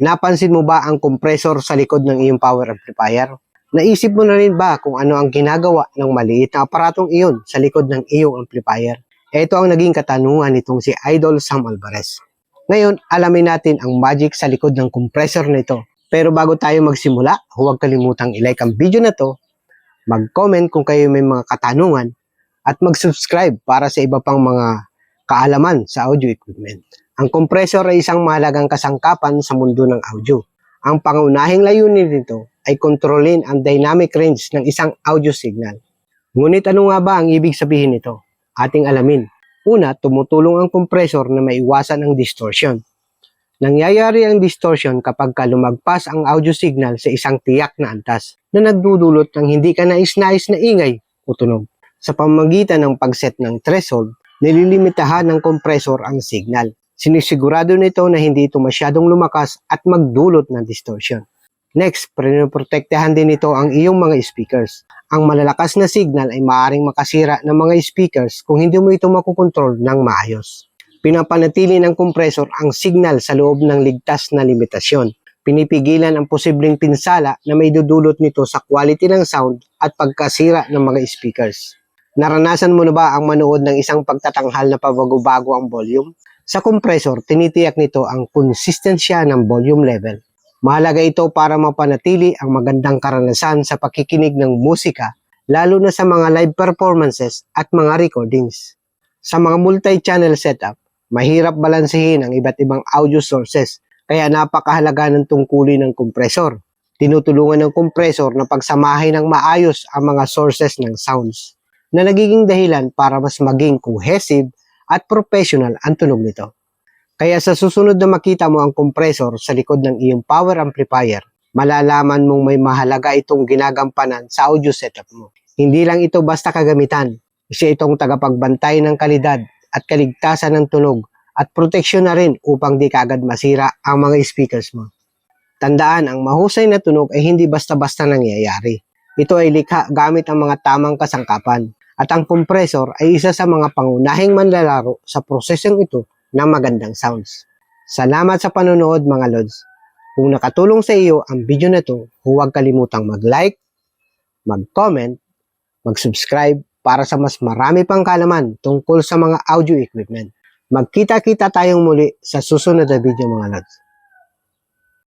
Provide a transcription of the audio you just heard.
Napansin mo ba ang compressor sa likod ng iyong power amplifier? Naisip mo na rin ba kung ano ang ginagawa ng maliit na aparatong iyon sa likod ng iyong amplifier? Ito ang naging katanungan nitong si Idol Sam Alvarez. Ngayon, alamin natin ang magic sa likod ng compressor nito. Pero bago tayo magsimula, huwag kalimutang ilike ang video na to, mag-comment kung kayo may mga katanungan, at mag-subscribe para sa iba pang mga kaalaman sa audio equipment. Ang compressor ay isang mahalagang kasangkapan sa mundo ng audio. Ang pangunahing layunin nito ay kontrolin ang dynamic range ng isang audio signal. Ngunit ano nga ba ang ibig sabihin nito? Ating alamin. Una, tumutulong ang compressor na maiwasan ang distortion. Nangyayari ang distortion kapag ka lumagpas ang audio signal sa isang tiyak na antas na nagdudulot ng hindi ka nais-nais na ingay o tunog. Sa pamagitan ng pagset ng threshold, nililimitahan ng compressor ang signal. Sinisigurado nito na hindi ito masyadong lumakas at magdulot ng distortion. Next, pinoprotektahan din nito ang iyong mga speakers. Ang malalakas na signal ay maaaring makasira ng mga speakers kung hindi mo ito makukontrol ng maayos. Pinapanatili ng compressor ang signal sa loob ng ligtas na limitasyon. Pinipigilan ang posibleng pinsala na may dudulot nito sa quality ng sound at pagkasira ng mga speakers. Naranasan mo na ba ang manood ng isang pagtatanghal na pabago-bago ang volume? Sa compressor, tinitiyak nito ang konsistensya ng volume level. Mahalaga ito para mapanatili ang magandang karanasan sa pakikinig ng musika, lalo na sa mga live performances at mga recordings. Sa mga multi-channel setup, mahirap balansehin ang iba't ibang audio sources, kaya napakahalaga ng tungkulin ng kompresor. Tinutulungan ng kompresor na pagsamahin ng maayos ang mga sources ng sounds na nagiging dahilan para mas maging cohesive at professional ang tunog nito. Kaya sa susunod na makita mo ang compressor sa likod ng iyong power amplifier, malalaman mong may mahalaga itong ginagampanan sa audio setup mo. Hindi lang ito basta kagamitan, isa itong tagapagbantay ng kalidad at kaligtasan ng tunog at proteksyon na rin upang di kagad masira ang mga speakers mo. Tandaan, ang mahusay na tunog ay hindi basta-basta nangyayari. Ito ay likha gamit ang mga tamang kasangkapan at ang compressor ay isa sa mga pangunahing manlalaro sa prosesong ito ng magandang sounds. Salamat sa panonood mga Lods. Kung nakatulong sa iyo ang video na to, huwag kalimutang mag-like, mag-comment, mag-subscribe para sa mas marami pang kalaman tungkol sa mga audio equipment. Magkita-kita tayong muli sa susunod na video mga Lods.